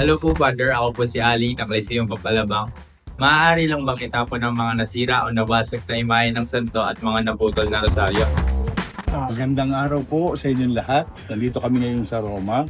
Hello po, Father. Ako po si Ali, ng Lyceum Papalabang. Maaari lang bang itapon ng mga nasira o nabasag na imahe ng santo at mga naputol na rosaryo? Magandang araw po sa inyong lahat. Nandito kami ngayon sa Roma.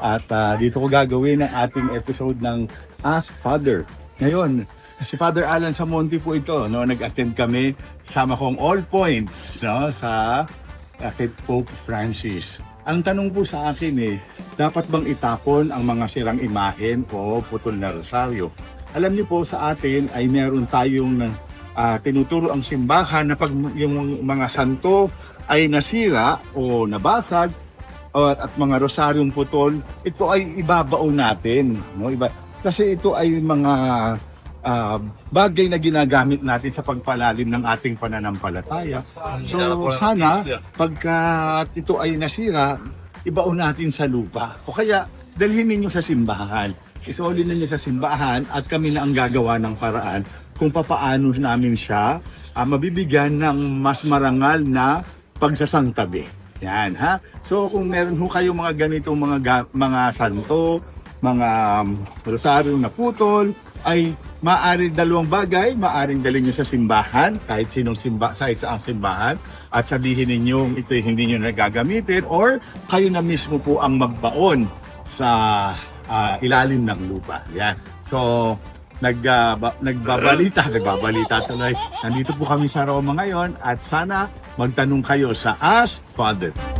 At ah, dito ko gagawin ang ating episode ng Ask Father. Ngayon, si Father Alan Samonti po ito. No? Nag-attend kami sama kong all points no? sa uh, kay Pope Francis. Ang tanong po sa akin eh, dapat bang itapon ang mga sirang imahen o putol na rosaryo? Alam niyo po sa atin ay meron tayong ah, tinuturo ang simbahan na pag yung mga santo ay nasira o nabasag o at, at mga rosaryong putol, ito ay ibabaon natin, no? Iba kasi ito ay mga ah, bagay na ginagamit natin sa pagpalalim ng ating pananampalataya. So sana pagka ito ay nasira, ibaon natin sa lupa. O kaya dalhin ninyo sa simbahan. Isolin ninyo sa simbahan at kami na ang gagawa ng paraan kung papaano namin siya ah, mabibigyan ng mas marangal na pagsasangtabi. Yan ha. So kung meron ho kayong mga ganitong mga ga- mga santo, mga um, rosaryo na putol, ay maaari dalawang bagay, maaring dalhin nyo sa simbahan, kahit sinong simba, kahit sa ang simbahan, at sabihin ninyo ito hindi nyo nagagamitin, or kayo na mismo po ang magbaon sa ah, ilalim ng lupa. Yan. So, nag, ah, ba- nagbabalita, nagbabalita tuloy. Nandito po kami sa Roma ngayon at sana magtanong kayo sa Ask Father.